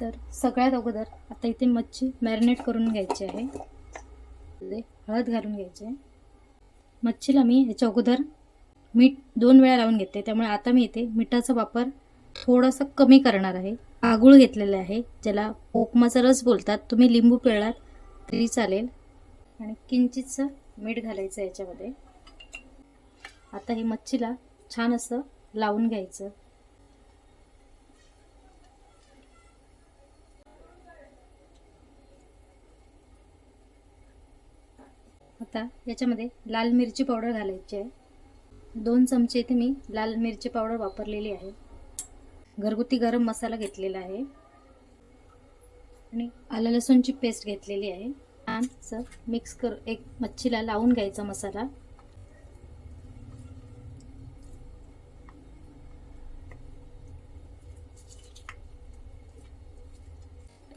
तर सगळ्यात अगोदर आता इथे मच्छी मॅरिनेट करून घ्यायची आहे. म्हणजे हळद घालून घ्यायची आहे. मच्छीला मी ह्याच्या अगोदर मीठ दोन वेळा लावून घेते. त्यामुळे आता मी इथे मिठाचा वापर थोडासा कमी करणार आहे. आगूळ घेतलेले आहे ज्याला उपमाचा रस बोलतात. तुम्ही लिंबू पिळलात तरी चालेल. आणि किंचितचं मीठ घालायचं याच्यामध्ये. आता हे मच्छीला छान असं लावून घ्यायचं. आता याच्यामध्ये लाल मिरची पावडर घालायची आहे. दोन चमचे इथे मी लाल मिरची पावडर वापरलेली आहे. घरगुती गरम मसाला घेतलेला आहे. आणि आलं लसूणची पेस्ट घेतलेली आहे. छान सर मिक्स कर एक मच्छीला लावून घ्यायचा मसाला.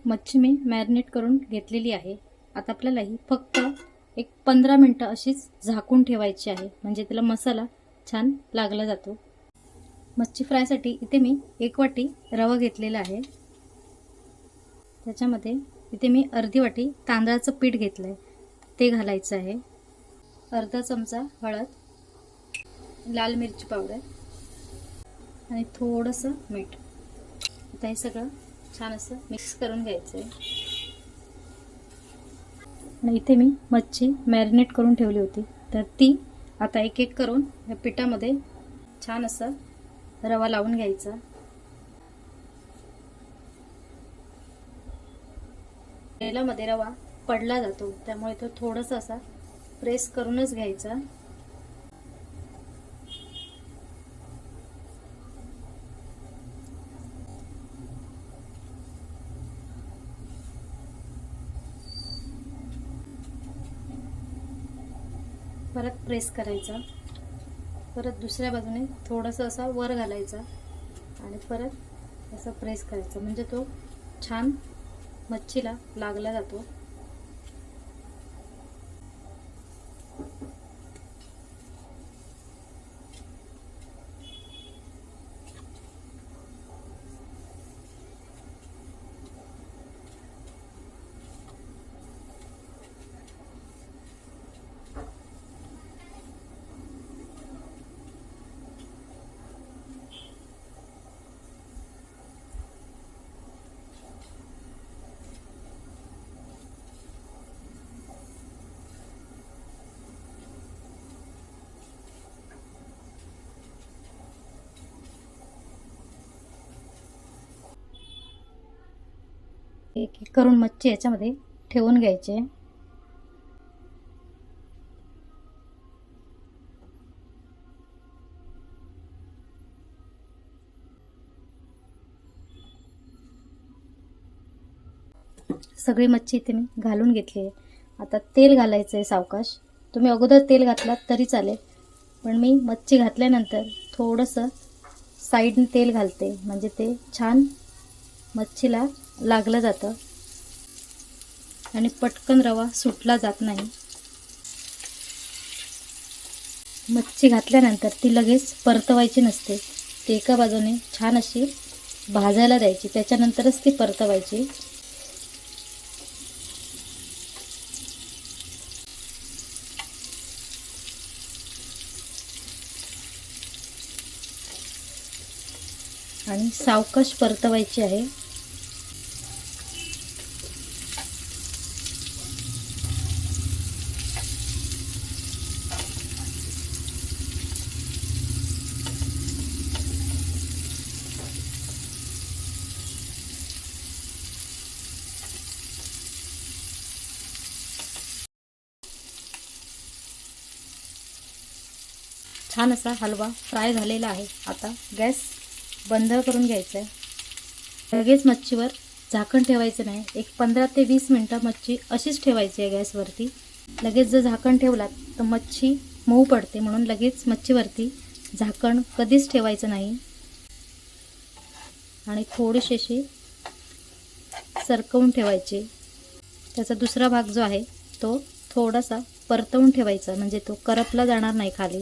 मच्छी मी मॅरिनेट करून घेतलेली आहे. आता आपल्याला ही फक्त एक पंधरा मिनटं अशीच झाकून ठेवायची आहे. म्हणजे त्याला मसाला छान लागला जातो. मच्छी फ्रायसाठी इथे मी एक वाटी रवा घेतलेला आहे. त्याच्यामध्ये इथे मी अर्धी वाटी तांदळाचं पीठ घेतलं आहे ते घालायचं आहे. अर्धा चमचा हळद लाल मिरची पावडर आणि थोडंसं मीठ. आता हे सगळं छान असं मिक्स करून घ्यायचं आहे इथे मी मच्छी मॅरिनेट करून ठेवली होती. तर ती आता एक एक करून या पिठामध्ये छान असं रवा लावून घ्यायचा. तेलामध्ये रवा पडला जातो. त्यामुळे तो थोडासा असा प्रेस करूनच घ्यायचा. परत प्रेस करायचा. परत दुसऱ्या बाजूने थोडंसं असा वर घालायचा आणि परत असं प्रेस करायचं. म्हणजे तो छान मच्छीला लागला जातो. एक एक करून मच्छी याच्यामध्ये ठेवून घ्यायचे. सगळी मच्छी इथे मी घालून घेतली आहे. आता तेल घालायचं आहे सावकाश. तुम्ही अगोदर तेल घातलात तरी चालेल. पण मी मच्छी घातल्यानंतर थोडंसं साईडने तेल घालते. म्हणजे ते छान मच्छीला लागलं जातं. आणि पटकन रवा सुटला जात नाही. मच्छी घातल्यानंतर ती लगेच परतवायची नसते. ती एका बाजूने छान अशी भाजायला द्यायची. त्याच्यानंतरच ती परतवायची. आणि सावकाश परतवायची आहे. छान असा हलवा फ्राय झालेला आहे. आता गॅस बंद करून घ्यायचा आहे लगेच मच्छीवर झाकण ठेवायचं नाही. एक पंधरा ते वीस मिनटं मच्छी अशीच ठेवायची आहे गॅसवरती. लगेच जर झाकण ठेवलात तर मच्छी मऊ पडते. म्हणून लगेच मच्छीवरती झाकण कधीच ठेवायचं नाही. आणि थोडीशी अशी सरकवून ठेवायची. त्याचा दुसरा भाग जो आहे तो थोडासा परतवून ठेवायचा. म्हणजे तो करपला जाणार नाही खाली.